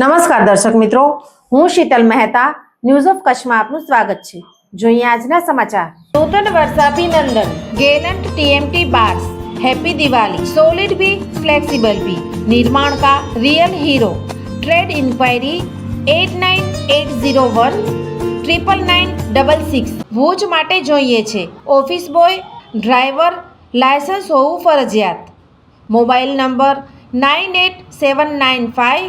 નમસ્કાર દર્શક મિત્રો, હું શીતલ મહેતા ન્યૂઝ ઓફ કચ્છમાં આપનું સ્વાગત છે. જોઈએ આજના સમાચાર. નૂતન વર્ષાભિનંદન gallant TMT bars happy Diwali solid બી ફ્લેક્સિબલ બી નિર્માણ કા real hero trade enquiry eight nine eight zero one triple nine double six Bhuj માટે જોઈએ છે. ઓફિસ બોય ડ્રાઈવર લાયસન્સ હોવું ફરજિયાત. Mobile number nine eight seven nine five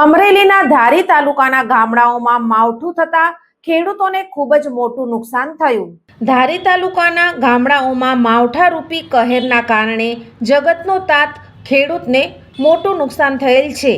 અમરેલીના ધારી તાલુકાના ગામડાઓમાં માવઠું થતા ખેડૂતોને ખૂબ જ મોટું નુકસાન થયું. ધારી તાલુકાના ગામડાઓમાં માવઠા રૂપી કહેરના કારણે જગતનો તાત ખેડૂતને મોટું નુકસાન થયેલ છે.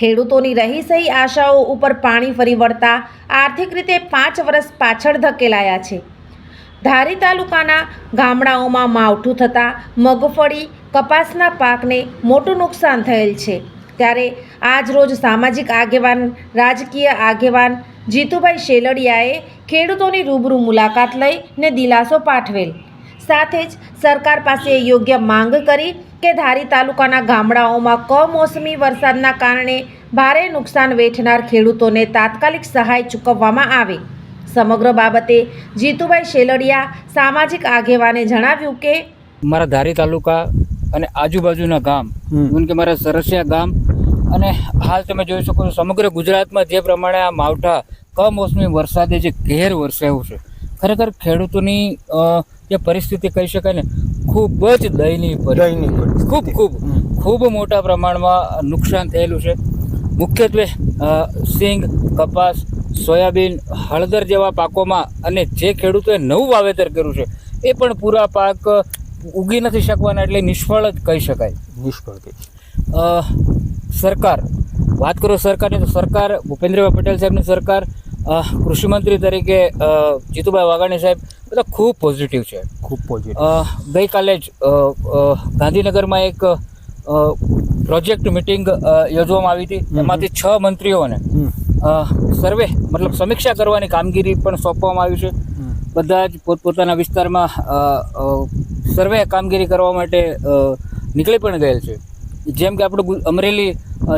ખેડૂતોની રહી સહી આશાઓ ઉપર પાણી ફરી વળતા આર્થિક રીતે પાંચ વર્ષ પાછળ ધકેલાયા છે. ધારી તાલુકાના ગામડાઓમાં માવઠું થતાં મગફળી, કપાસના પાકને મોટું નુકસાન થયેલ છે. ત્યારે આજ રોજ સામાજિક આગેવાન રાજકીય આગેવાન જીતુભાઈ શેલડિયાએ ખેડૂતોની રૂબરૂ મુલાકાત લઈને દિલાસો પાઠવેલ. સાથે જ સરકાર પાસે યોગ્ય માંગ કરી કે ધારી તાલુકાના ગામડાઓમાં કમોસમી વરસાદના કારણે ભારે નુકસાન વેઠનાર ખેડૂતોને તાત્કાલિક સહાય ચૂકવવામાં આવે. સમગ્ર બાબતે જીતુભાઈ શેલડિયા સામાજિક આગેવાને જણાવ્યું કે મારા ધારી તાલુકા અને આજુબાજુના ગામ કે મારા સરસિયા ગામ અને હાલ તમે જોઈ શકો છો સમગ્ર ગુજરાતમાં જે પ્રમાણે આ માવઠા કમોસમી વરસાદે જે ઘેર વરસાવ્યું છે ખરેખર ખેડૂતોની જે પરિસ્થિતિ કહી શકાય ને ખૂબ જ દયનીય પરિસ્થિતિ. ખૂબ ખૂબ ખૂબ મોટા પ્રમાણમાં નુકસાન થયેલું છે. મુખ્યત્વે સિંગ કપાસ સોયાબીન હળદર જેવા પાકોમાં અને જે ખેડૂતોએ નવું વાવેતર કર્યું છે એ પણ પૂરા પાક ઉગી નથી શકવાના એટલે નિષ્ફળ જ કહી શકાય. નિષ્ફળ સરકાર વાત કરો સરકારની તો સરકાર ભૂપેન્દ્રભાઈ પટેલ સાહેબની સરકાર કૃષિમંત્રી તરીકે જીતુભાઈ વાઘાણી સાહેબ બધા ખૂબ પોઝિટિવ છે. ખૂબ પોઝિટિવ ગઈકાલે જ ગાંધીનગરમાં એક પ્રોજેક્ટ મિટિંગ યોજવામાં આવી હતી. એમાંથી છ મંત્રીઓને સર્વે મતલબ સમીક્ષા કરવાની કામગીરી પણ સોંપવામાં આવી છે. બધા જ પોતપોતાના વિસ્તારમાં સર્વે કામગીરી કરવા માટે નીકળી પણ ગયેલ છે. જેમ કે આપણું અમરેલી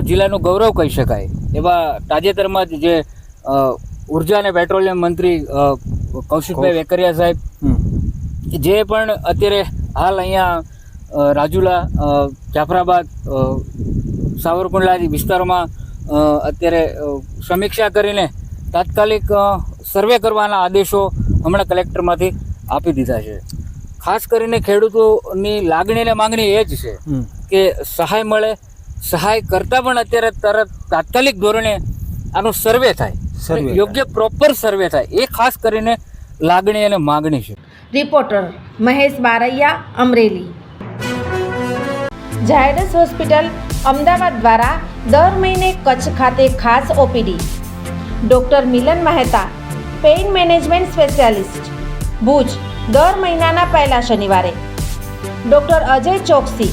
જિલ્લાનું ગૌરવ કહી શકાય. એવા તાજેતરમાં જ જે ઊર્જા અને પેટ્રોલિયમ મંત્રી કૌશિકભાઈ વેકરિયા સાહેબ જે પણ અત્યારે હાલ અહીંયા રાજુલા જાફરાબાદ સાવરકુંડલા વિસ્તારોમાં અત્યારે સમીક્ષા કરીને તાત્કાલિક સર્વે કરવાના આદેશો હમણાં કલેક્ટરમાંથી આપી દીધા છે. ખાસ કરીને ખેડૂતોની લાગણી અને માંગણી એ જ છે કે સહાય મળે સહાય કરતાં પણ અત્યારે તરત તાત્કાલિક ધોરણે આનો સર્વે થાય. સર્વે યોગ્ય પ્રોપર સર્વે થાય. એ ખાસ કરીને લાગણી અને માગણી છે. Reporter Mahesh Baraiya Amreli. Zydus hospital Ahmedabad દ્વારા દર મહિને કચ્છ ખાતે ખાસ OPD. Doctor Milan Mehta pain management specialist. Bhuj દર મહિનાના પહેલા શનિવારે. ડૉક્ટર અજય ચોકસી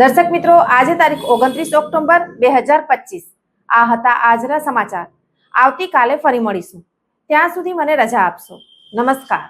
દર્શક મિત્રો, આજે તારીખ ઓગણત્રીસ ઓક્ટોબર બે હજાર પચીસ. આ હતા આજના સમાચાર. આવતીકાલે ફરી મળીશું. ત્યાં સુધી મને રજા આપશો. નમસ્કાર.